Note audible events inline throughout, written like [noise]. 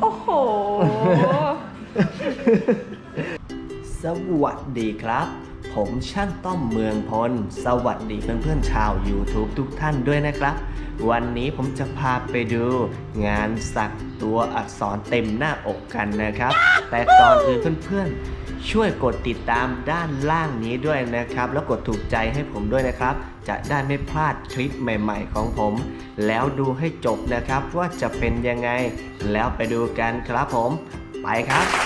โอ้โห สวัสดีครับ ผมช่างต้อมเมืองพล สวัสดีเพื่อนๆชาว YouTube ทุกท่านด้วยนะครับ วันนี้ผมจะพาไปดูงานสักตัวอักษรเต็มหน้าอกกันนะครับ แต่ก่อนอื่นเพื่อนๆ ช่วยกดติดตามด้านล่างนี้ด้วยนะครับ แล้วกดถูกใจให้ผมด้วยนะครับ จะได้ไม่พลาดคลิปใหม่ ๆ ของผม แล้วดูให้จบนะครับว่าจะเป็นยังไง แล้วไปดูกันครับผม ไปครับ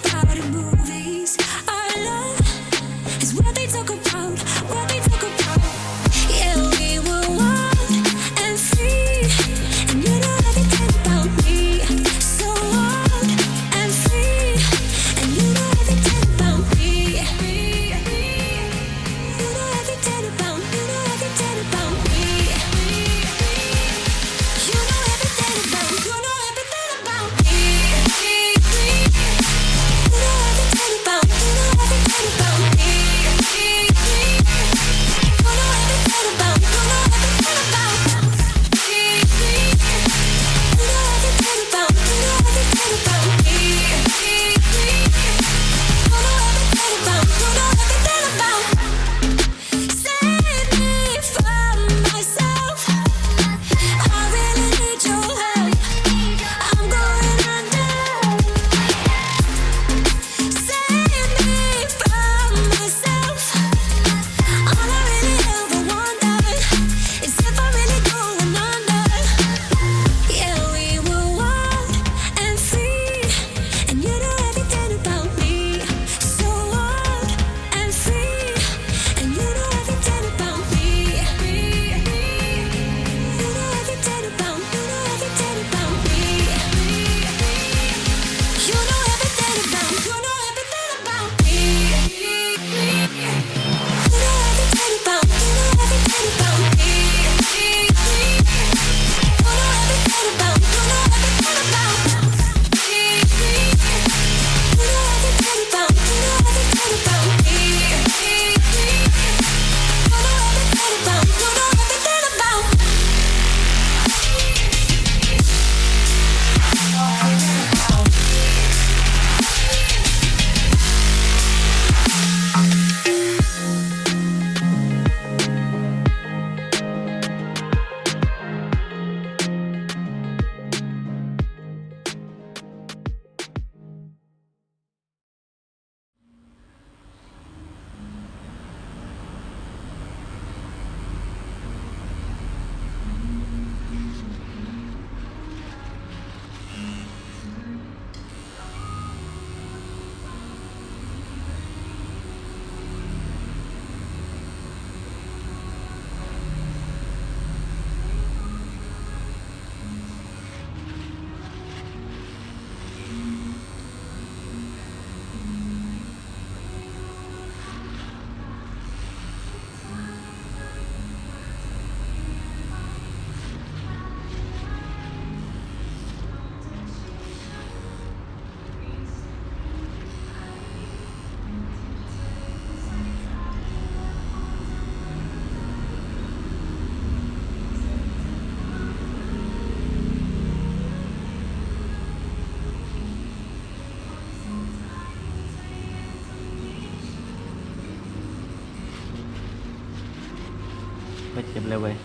là về,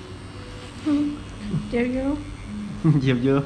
ừ. chiều vô [laughs] chiều vô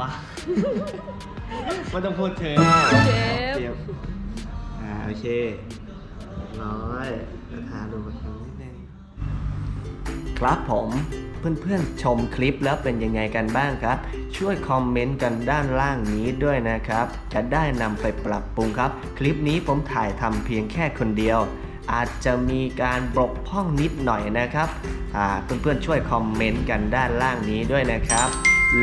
วะไม่ต้องพูดถึงเจ็บเจ็บอ่าโอเคเรียบร้อยจะทาดูมาทางนิดนึงครับผมเพื่อนๆชมคลิปแล้วเป็นยังไงกันบ้างครับ ช่วยคอมเมนต์กันด้านล่างนี้ด้วยนะครับ จะได้นำไปปรับปรุงครับ คลิปนี้ผมถ่ายทำเพียงแค่คนเดียว อาจจะมีการบกพร่องนิดหน่อยนะครับอ่าเพื่อนๆช่วยคอมเมนต์กันด้านล่างนี้ด้วยนะครับ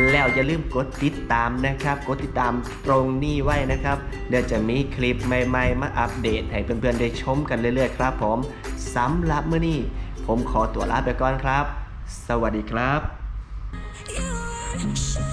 แล้วอย่าลืมกดติดตามนะครับ กดติดตามตรงนี้ไว้นะครับ เดี๋ยวจะมีคลิปใหม่ๆ มาอัปเดตให้เพื่อนๆได้ชมกันเรื่อยๆครับผมสำหรับเมื่อนี้ ผมขอตัวลาไปก่อนครับ สวัสดีครับ You are...